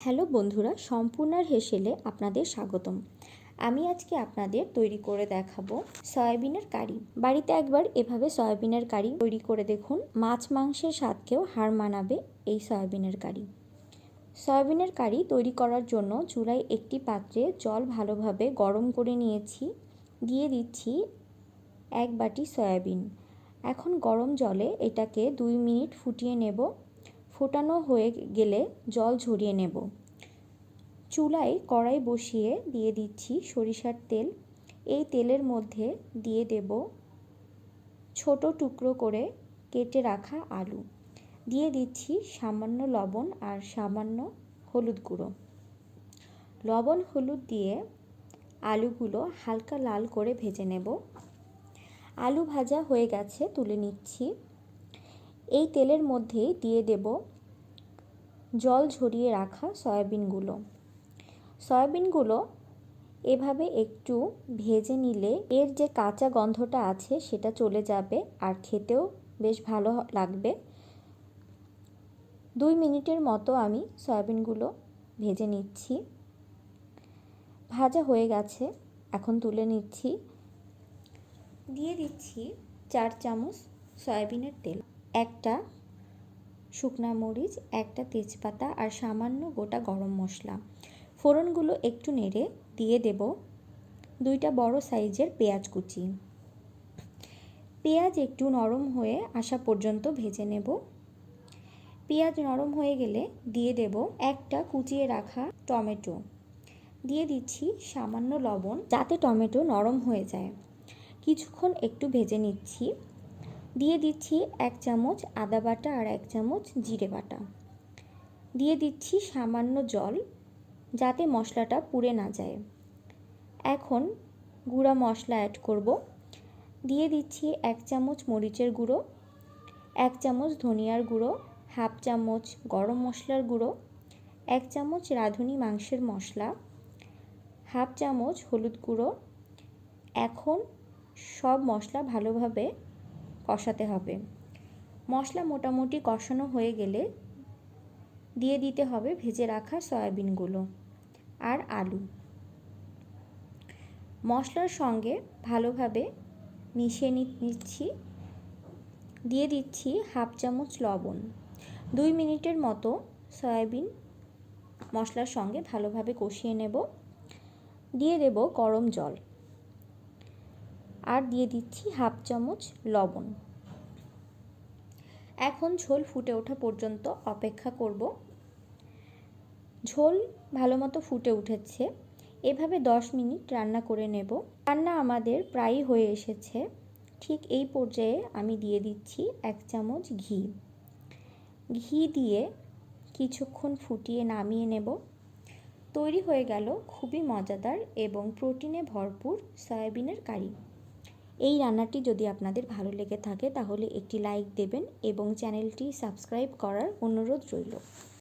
Hello বন্ধুরা সম্পূর্ণার হেসেলে আপনাদের স্বাগতম। আমি আজকে আপনাদের তৈরি করে দেখাবো সয়াবিনের কারি। বাড়িতে একবার এভাবে সয়াবিনের কারি তৈরি করে দেখুন। মাছ মাংসের স্বাদকেও হার মানাবে এই সয়াবিনের কারি। সয়াবিনের কারি তৈরি করার জন্য চুলায় একটি পাত্রে জল ভালোভাবে গরম করে নিয়েছি। দিয়ে দিচ্ছি এক বাটি সয়াবিন। এখন গরম জলে এটাকে দুই মিনিট ফুটিয়ে নেব। ফোটানো হয়ে গেলে জল ঝরিয়ে নেব। চুলায় কড়াই বসিয়ে দিয়ে দিচ্ছি সরিষার তেল। এই তেলের মধ্যে দিয়ে দেব ছোট টুকরো করে কেটে রাখা আলু। দিয়ে দিচ্ছি সামান্য লবণ আর সামান্য হলুদ গুঁড়ো। লবণ হলুদ দিয়ে আলুগুলো হালকা লাল করে ভেজে নেব। আলু ভাজা হয়ে গেছে তুলে নিচ্ছি। এই তেলের মধ্যে দিয়ে দেব জল ঝরিয়ে রাখা সয়াবিনগুলো। সয়াবিনগুলো এভাবে একটু ভেজে নিলে এর যে কাঁচা গন্ধটা আছে সেটা চলে যাবে আর খেতেও বেশ ভালো লাগবে। দুই মিনিটের মতো আমি সয়াবিনগুলো ভেজে নিচ্ছি। ভাজা হয়ে গেছে, এখন তুলে নিচ্ছি। দিয়ে দিচ্ছি চার চামচ সয়াবিনের তেল। একটা শুকনা মরিচ, একটা তেজপাতা আর সামান্য গোটা গরম মশলা। ফোড়নগুলো একটু নেড়ে দিয়ে দেব দুইটা বড় সাইজের পেঁয়াজ কুচি। পেঁয়াজ একটু নরম হয়ে আসা পর্যন্ত ভেজে নেব। পেঁয়াজ নরম হয়ে গেলে দিয়ে দেব একটা কুচিয়ে রাখা টমেটো। দিয়ে দিচ্ছি সামান্য লবণ যাতে টমেটো নরম হয়ে যায়। কিছুক্ষণ একটু ভেজে নিচ্ছি। দিয়ে দিচ্ছি এক চামচ আদা বাটা আর এক চামচ জিরে বাটা। দিয়ে দিচ্ছি সামান্য জল যাতে মশলাটা পুড়ে না যায়। এখন গুঁড়া মশলা অ্যাড করব। দিয়ে দিচ্ছি এক চামচ মরিচের গুঁড়ো, এক চামচ ধনিয়ার গুঁড়ো, হাফ চামচ গরম মশলার গুঁড়ো, এক চামচ রাঁধুনি মাংসের মশলা, হাফ চামচ হলুদ গুঁড়ো। এখন সব মশলা ভালোভাবে কষাতে হবে। মশলা মোটামুটি কষানো হয়ে গেলে দিয়ে দিতে হবে ভেজে রাখা সয়াবিনগুলো আর আলু। মশলার সঙ্গে ভালোভাবে মিশিয়ে নিচ্ছি। দিয়ে দিচ্ছি হাফ চামচ লবণ। দুই মিনিটের মতো সয়াবিন মশলার সঙ্গে ভালোভাবে কষিয়ে নেব। দিয়ে দেব গরম জল। আর দিয়ে দিচ্ছি হাফ চামচ লবণ। এখন ঝোল ফুটে ওঠা পর্যন্ত অপেক্ষা করব। ঝোল ভালো মতো ফুটে উঠেছে। এভাবে দশ মিনিট রান্না করে নেব। রান্না আমাদের প্রায়ই হয়ে এসেছে। ঠিক এই পর্যায়ে আমি দিয়ে দিচ্ছি এক চামচ ঘি। ঘি দিয়ে কিছুক্ষণ ফুটিয়ে নামিয়ে নেব। তৈরি হয়ে গেল খুবই মজাদার এবং প্রোটিনে ভরপুর সয়াবিনের কারি। এই রান্নাটি যদি আপনাদের ভালো লেগে থাকে, তাহলে একটি লাইক দেবেন এবং চ্যানেলটি সাবস্ক্রাইব করার অনুরোধ রইল।